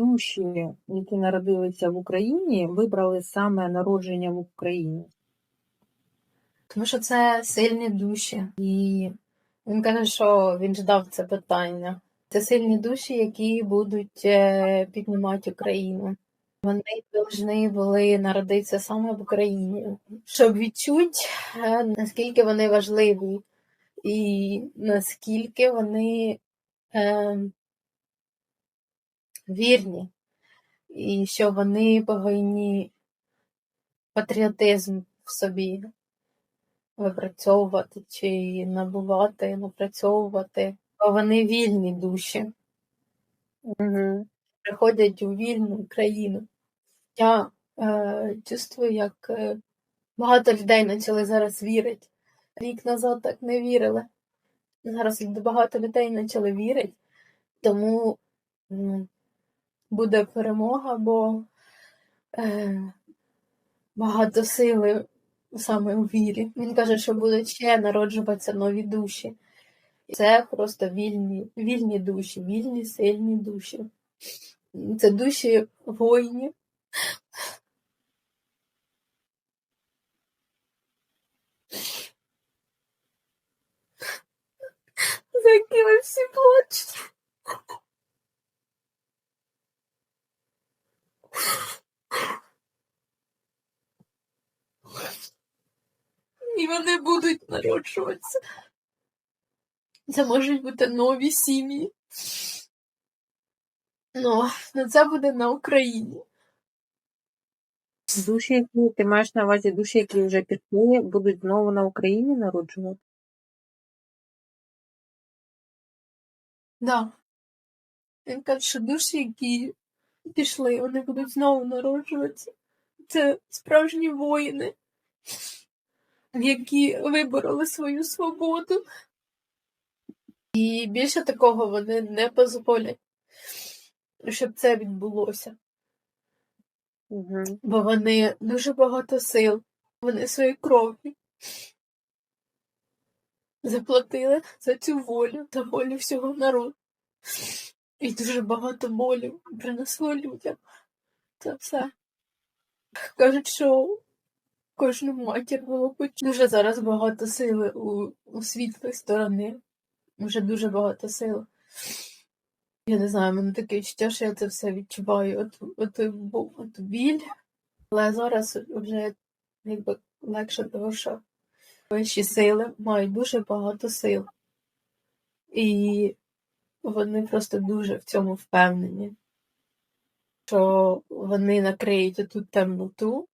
душі, які народилися в Україні, вибрали саме народження в Україні? Тому що це сильні душі. І він каже, що він ждав це питання. Це сильні душі, які будуть е, піднімати Україну. Вони повинні були народитися саме в Україні, щоб відчути, е, наскільки вони важливі, і наскільки вони е, вірні, і що вони повинні патріотизм в собі випрацьовувати чи набувати, напрацьовувати. Бо вони вільні душі, Угу. приходять у вільну країну. Я е, чувствую, як е, багато людей почали зараз вірити. Рік назад так не вірили. Зараз багато людей почали вірити, тому м, буде перемога, бо е, багато сили саме у вірі. Він каже, що будуть ще народжуватися нові душі. Це просто вільні, вільні душі, вільні, сильні душі. Це душі воїнів. За які ви всі плачете. І вони будуть народжуватися. Це можуть бути нові сім'ї. Ну, ну це буде на Україні. Душі, які ти маєш на увазі душі, які вже пішли, будуть знову на Україні народжувати? Да. Він каже, що душі, які пішли, вони будуть знову народжуватися. Це справжні воїни, які вибороли свою свободу. І більше такого вони не дозволять, щоб це відбулося. Угу. Бо вони дуже багато сил, вони своєю кров'ю заплатили за цю волю, за волю всього народу. І дуже багато болю принесло людям. Це все. Кажуть, що кожну матір поч- Дуже зараз багато сили у, у світлої сторони. Вже дуже багато сил. Я не знаю, мене таке відчуття, що я це все відчуваю. От, от, бу- от біль. Але зараз вже якби легше, тому що вищі сили мають дуже багато сил. І вони просто дуже в цьому впевнені, що вони накриють ту темноту,